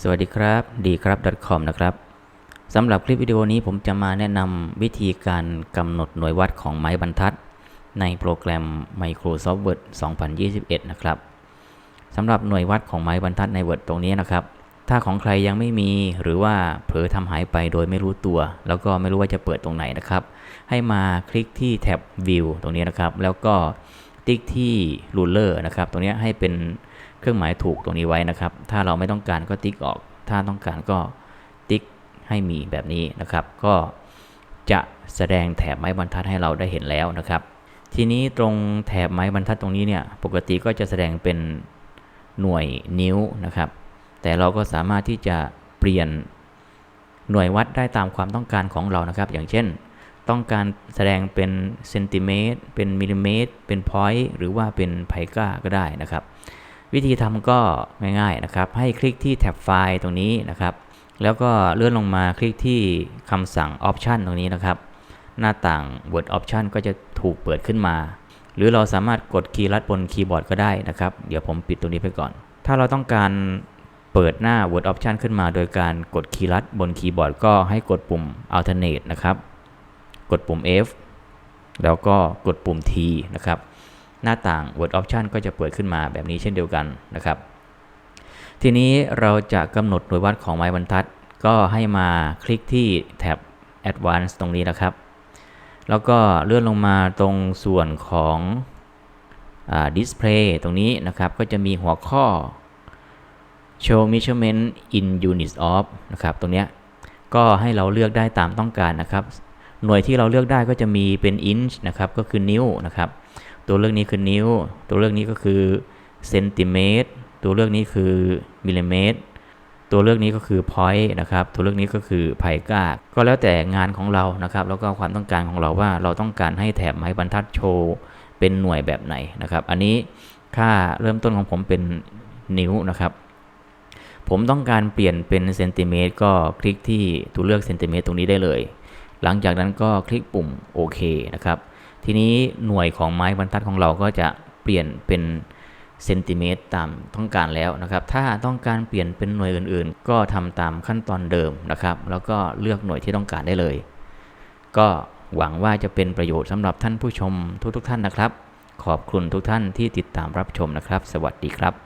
สวัสดีครับ ดีครับ .com นะครับสำหรับคลิปวิดีโอนี้ผมจะมาแนะนำวิธีการกำหนดหน่วยวัดของไม้บรรทัด ในโปรแกรม Microsoft Word 2021 นะครับสำหรับหน่วยวัดของไม้บรรทัดใน Word ตรงนี้นะครับ ถ้าของใครยังไม่มีหรือว่าเผลอทำหายไปโดยไม่รู้ตัว แล้วก็ไม่รู้ว่าจะเปิดตรงไหนนะครับ ให้มาคลิกที่แท็บ View ตรงนี้นะครับ แล้วก็ติ๊กที่ Ruler นะครับ ตรงนี้ให้เป็น เครื่องหมายถูกตรงนี้ไว้นะครับ ถ้าเราไม่ต้องการก็ติ๊กออก ถ้าต้องการก็ติ๊กให้มีแบบนี้นะครับ ก็จะแสดงแถบไม้บรรทัดให้เราได้เห็นแล้วนะครับ ทีนี้ตรงแถบไม้บรรทัดตรงนี้เนี่ย ปกติก็จะแสดงเป็นหน่วยนิ้วนะครับ แต่เราก็สามารถที่จะเปลี่ยนหน่วยวัดได้ตามความต้องการของเรานะครับ อย่างเช่น ต้องการแสดงเป็นเซนติเมตร เป็นมิลลิเมตร เป็นพอยต์ หรือว่าเป็นไพก้าก็ได้นะครับ วิธีทำก็ง่ายๆนะครับ ให้คลิกที่แท็บไฟล์ตรงนี้นะครับ แล้วก็เลื่อนลงมาคลิกที่คำสั่ง Option ตรงนี้นะครับ หน้าต่าง Word Option ก็จะถูกเปิดขึ้นมา หรือเราสามารถกดคีย์ลัดบนคีย์บอร์ดก็ได้นะครับ เดี๋ยวผมปิดตรงนี้ไปก่อน ถ้าเราต้องการเปิดหน้า Word Option ขึ้นมาโดยการกดคีย์ลัดบนคีย์บอร์ดก็ให้กดปุ่ม Alternate นะครับ กดปุ่ม F แล้วก็กดปุ่ม T นะครับ หน้าต่าง Word Option ก็จะเปิดขึ้นมาแบบนี้เช่นเดียวกันนะครับ ทีนี้เราจะกำหนดหน่วยวัดของไม้บรรทัด ก็ให้มาคลิกที่แท็บ Advanced ตรงนี้นะครับ แล้วก็เลื่อนลงมาตรงส่วนของอ Display ตรงนี้นะครับ ก็จะมีหัวข้อ Show Measurement in Units of นะครับตรงนี้ก็ให้เราเลือกได้ตามต้องการนะครับ หน่วยที่เราเลือกได้ก็จะมีเป็น inch นะครับ ก็คือนิ้วนะครับ ตัวเลือกนี้คือนิ้ว ตัวเลือกนี้ก็คือเซนติเมตร ตัวเลือกนี้คือมิลลิเมตร ตัวเลือกนี้ก็คือ point นะครับ ตัวเลือกนี้ก็คือไพก้าก็แล้วแต่งานของเรานะครับ แล้วก็ความต้องการของเราว่าเราต้องการให้แถบไม้บรรทัดโชว์เป็นหน่วยแบบไหนนะครับ อันนี้ค่าเริ่มต้นของผมเป็นนิ้วนะครับ ผมต้องการเปลี่ยนเป็นเซนติเมตรก็คลิกที่ตัวเลือกเซนติเมตรตรงนี้ได้เลย หลังจากนั้นก็คลิกปุ่มโอเคนะครับ ทีนี้หน่วยของไม้บรรทัดของเราก็จะเปลี่ยนเป็นเซนติเมตรตามต้องการแล้วนะครับ ถ้าต้องการเปลี่ยนเป็นหน่วยอื่นๆ ก็ทำตามขั้นตอนเดิมนะครับ แล้วก็เลือกหน่วยที่ต้องการได้เลย ก็หวังว่าจะเป็นประโยชน์สำหรับท่านผู้ชมทุกๆท่านนะครับ ขอบคุณทุกท่านที่ติดตามรับชมนะครับ สวัสดีครับ